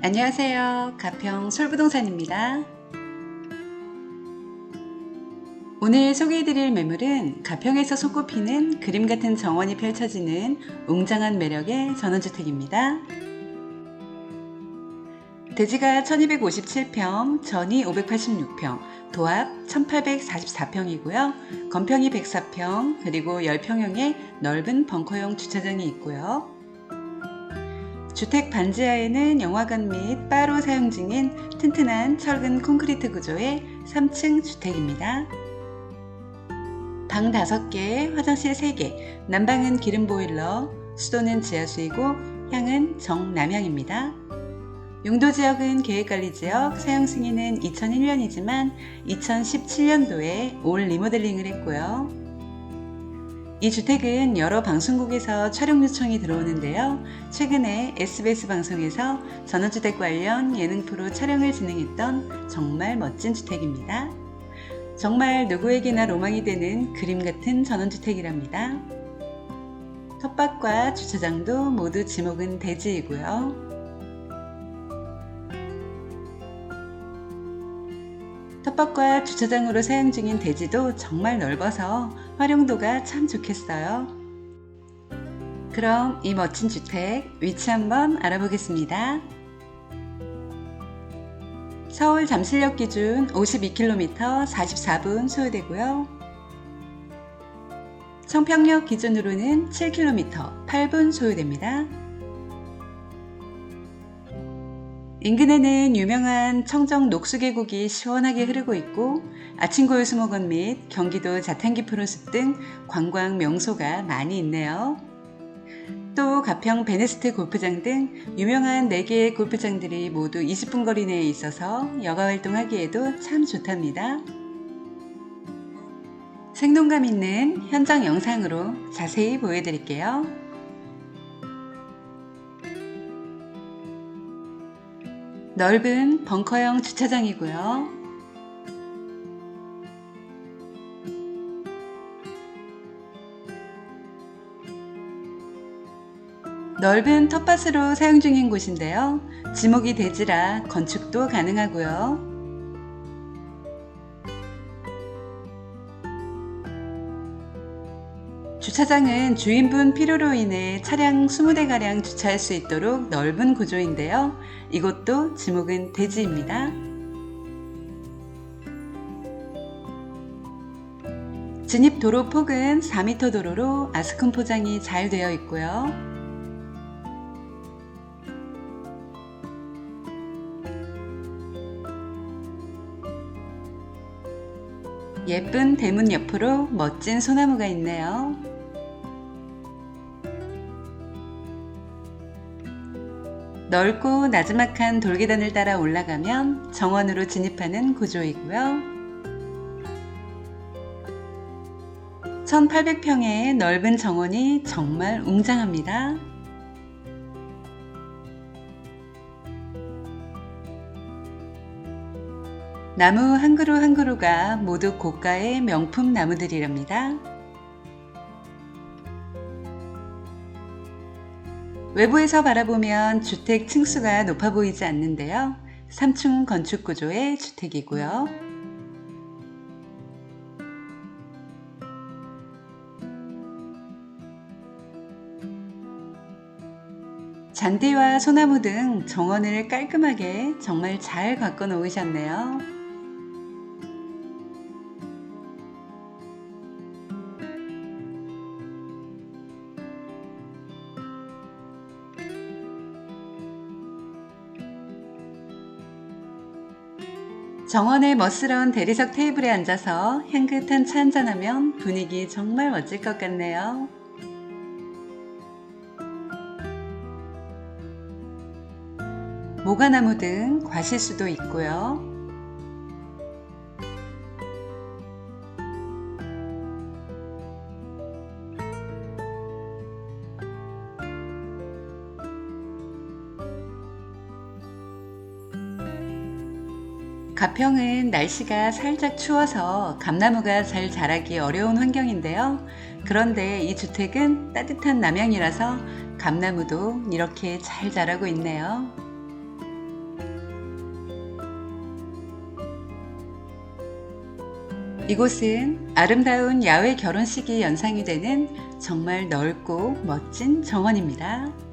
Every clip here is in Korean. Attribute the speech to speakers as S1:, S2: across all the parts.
S1: 안녕하세요. 가평 솔부동산입니다. 오늘 소개해드릴 매물은 가평에서 손꼽히는 그림 같은 정원이 펼쳐지는 웅장한 매력의 전원주택입니다. 대지가 1257평, 전이 586평, 도합 1844평이고요. 건평이 104평, 그리고 10평형의 넓은 벙커형 주차장이 있고요. 주택 반지하에는 영화관 및 바로 사용 중인 튼튼한 철근 콘크리트 구조의 3층 주택입니다. 방 5개, 화장실 3개, 난방은 기름 보일러, 수도는 지하수이고 향은 정남향입니다. 용도 지역은 계획관리 지역, 사용 승인은 2001년이지만 2017년도에 올 리모델링을 했고요. 이 주택은 여러 방송국에서 촬영 요청이 들어오는데요. 최근에 SBS 방송에서 전원주택 관련 예능 프로 촬영을 진행했던 정말 멋진 주택입니다. 정말 누구에게나 로망이 되는 그림 같은 전원주택이랍니다. 텃밭과 주차장도 모두 지목은 대지이고요. 텃밭과 주차장으로 사용 중인 대지도 정말 넓어서 활용도가 참 좋겠어요. 그럼 이 멋진 주택 위치 한번 알아보겠습니다. 서울 잠실역 기준 52km 44분 소요되고요. 청평역 기준으로는 7km 8분 소요됩니다. 인근에는 유명한 청정 녹수계곡이 시원하게 흐르고 있고 아침고요 수목원 및 경기도 자탄기 푸른숲 등 관광 명소가 많이 있네요. 또 가평 베네스트 골프장 등 유명한 4개의 골프장들이 모두 20분 거리 내에 있어서 여가 활동하기에도 참 좋답니다. 생동감 있는 현장 영상으로 자세히 보여드릴게요. 넓은 벙커형 주차장이고요. 넓은 텃밭으로 사용 중인 곳인데요. 지목이 대지라 건축도 가능하고요. 주차장은 주인분 필요로 인해 차량 20대가량 주차할 수 있도록 넓은 구조인데요. 이곳도 지목은 대지입니다. 진입 도로 폭은 4m 도로로 아스콘 포장이 잘 되어 있고요. 예쁜 대문 옆으로 멋진 소나무가 있네요. 넓고 나지막한 돌계단을 따라 올라가면 정원으로 진입하는 구조이고요. 1800평의 넓은 정원이 정말 웅장합니다. 나무 한 그루 한 그루가 모두 고가의 명품 나무들이랍니다. 외부에서 바라보면 주택 층수가 높아 보이지 않는데요. 3층 건축 구조의 주택이고요. 잔디와 소나무 등 정원을 깔끔하게 정말 잘 가꿔 놓으셨네요. 정원의 멋스러운 대리석 테이블에 앉아서 향긋한 차 한잔하면 분위기 정말 멋질 것 같네요. 모가나무 등 과실수도 있고요. 가평은 날씨가 살짝 추워서 감나무가 잘 자라기 어려운 환경인데요. 그런데 이 주택은 따뜻한 남향이라서 감나무도 이렇게 잘 자라고 있네요. 이곳은 아름다운 야외 결혼식이 연상이 되는 정말 넓고 멋진 정원입니다.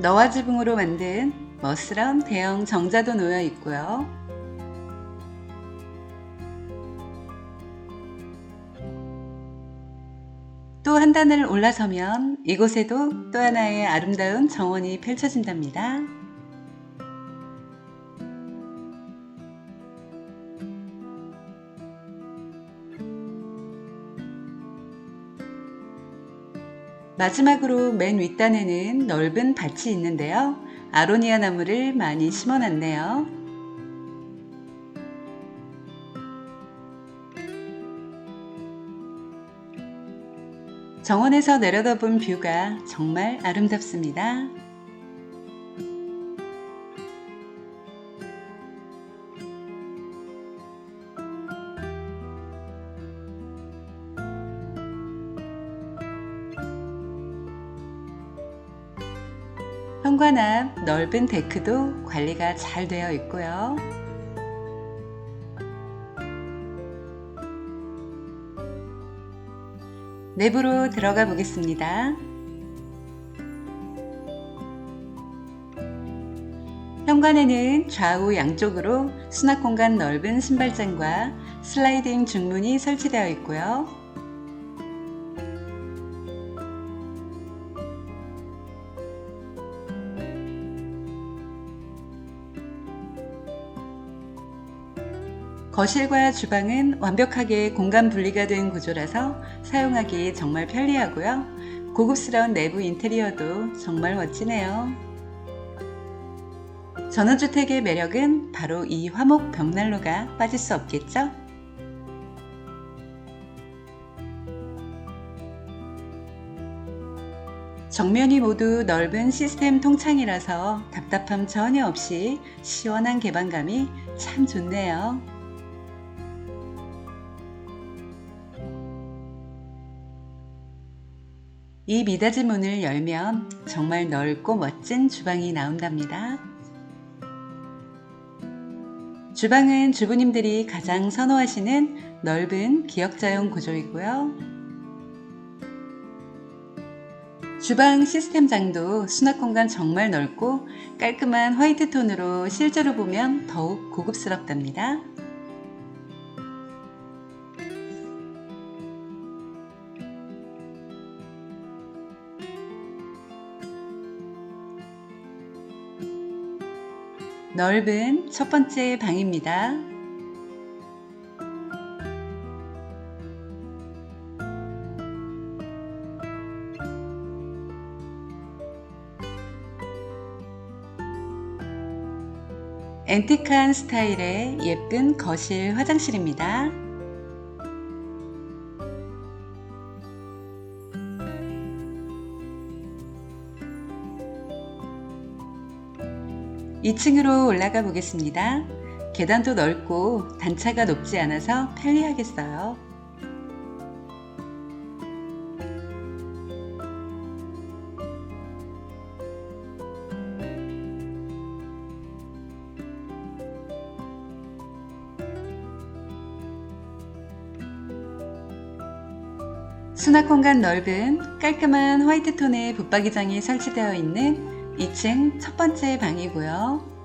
S1: 너와 지붕으로 만든 멋스러운 대형 정자도 놓여 있고요. 또 한 단을 올라서면 이곳에도 또 하나의 아름다운 정원이 펼쳐진답니다. 마지막으로 맨 윗단에는 넓은 밭이 있는데요. 아로니아 나무를 많이 심어 놨네요. 정원에서 내려다본 뷰가 정말 아름답습니다. 현관 앞 넓은 데크도 관리가 잘 되어 있고요. 내부로 들어가 보겠습니다. 현관에는 좌우 양쪽으로 수납 공간 넓은 신발장과 슬라이딩 중문이 설치되어 있고요. 거실과 주방은 완벽하게 공간 분리가 된 구조라서 사용하기 정말 편리하고요. 고급스러운 내부 인테리어도 정말 멋지네요. 전원주택의 매력은 바로 이 화목 벽난로가 빠질 수 없겠죠? 정면이 모두 넓은 시스템 통창이라서 답답함 전혀 없이 시원한 개방감이 참 좋네요. 이 미닫이 문을 열면 정말 넓고 멋진 주방이 나온답니다. 주방은 주부님들이 가장 선호하시는 넓은 기역자용 구조이고요. 주방 시스템장도 수납 공간 정말 넓고 깔끔한 화이트 톤으로 실제로 보면 더욱 고급스럽답니다. 넓은 첫 번째 방입니다. 앤틱한 스타일의 예쁜 거실 화장실입니다. (2층으로) 올라가 보겠습니다. 계단도 넓고 단차가 높지 않아서 편리하겠어요. 수납 공간 넓은 깔끔한 화이트 톤의 붙박이장이 설치되어 있는 2층 첫 번째 방이고요.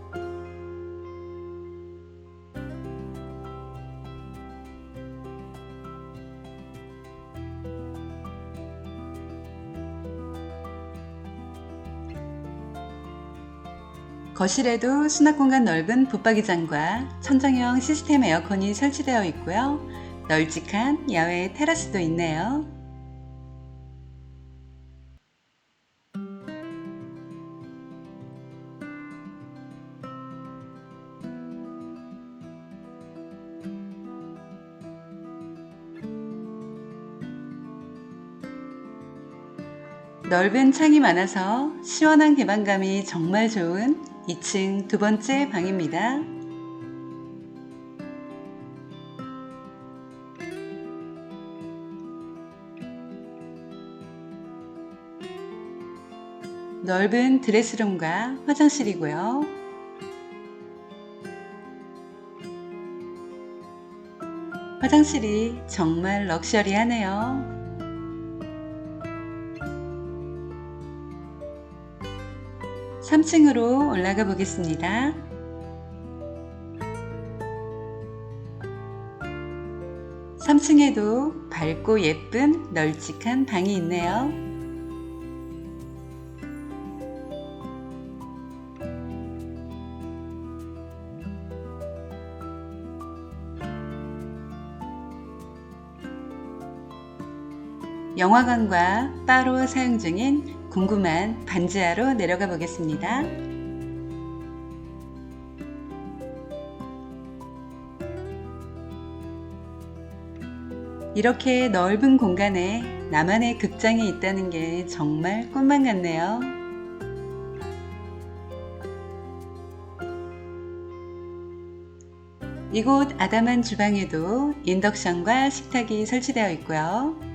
S1: 거실에도 수납 공간 넓은 붙박이장과 천정형 시스템 에어컨이 설치되어 있고요. 널찍한 야외 테라스도 있네요. 넓은 창이 많아서 시원한 개방감이 정말 좋은 2층 두 번째 방입니다. 넓은 드레스룸과 화장실이고요. 화장실이 정말 럭셔리하네요. 3층으로 올라가 보겠습니다. 3층에도 밝고 예쁜 널찍한 방이 있네요. 영화관과 바로 사용 중인 궁금한 반지하로 내려가 보겠습니다. 이렇게 넓은 공간에 나만의 극장이 있다는 게 정말 꿈만 같네요. 이곳 아담한 주방에도 인덕션과 식탁이 설치되어 있고요.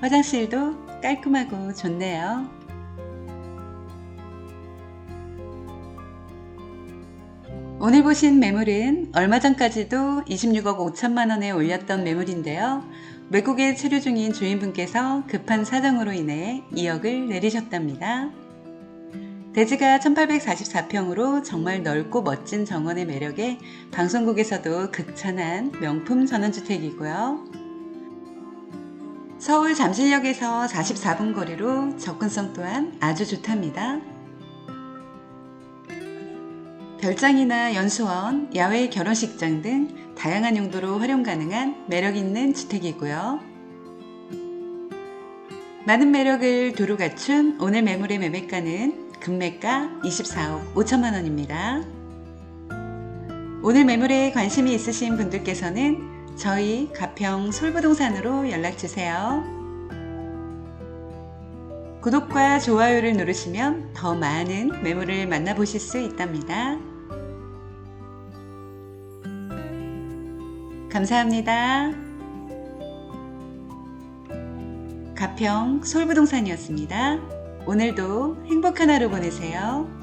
S1: 화장실도 깔끔하고 좋네요. 오늘 보신 매물은 얼마 전까지도 26억 5천만 원에 올렸던 매물인데요. 외국에 체류 중인 주인분께서 급한 사정으로 인해 2억을 내리셨답니다. 대지가 1844평으로 정말 넓고 멋진 정원의 매력에 방송국에서도 극찬한 명품 전원주택이고요. 서울 잠실역에서 44분 거리로 접근성 또한 아주 좋답니다. 별장이나 연수원, 야외 결혼식장 등 다양한 용도로 활용 가능한 매력 있는 주택이고요. 많은 매력을 두루 갖춘 오늘 매물의 매매가는 금매가 24억 5천만 원입니다. 오늘 매물에 관심이 있으신 분들께서는 저희 가평 솔부동산으로 연락주세요. 구독과 좋아요를 누르시면 더 많은 매물을 만나보실 수 있답니다. 감사합니다. 가평 솔부동산이었습니다. 오늘도 행복한 하루 보내세요.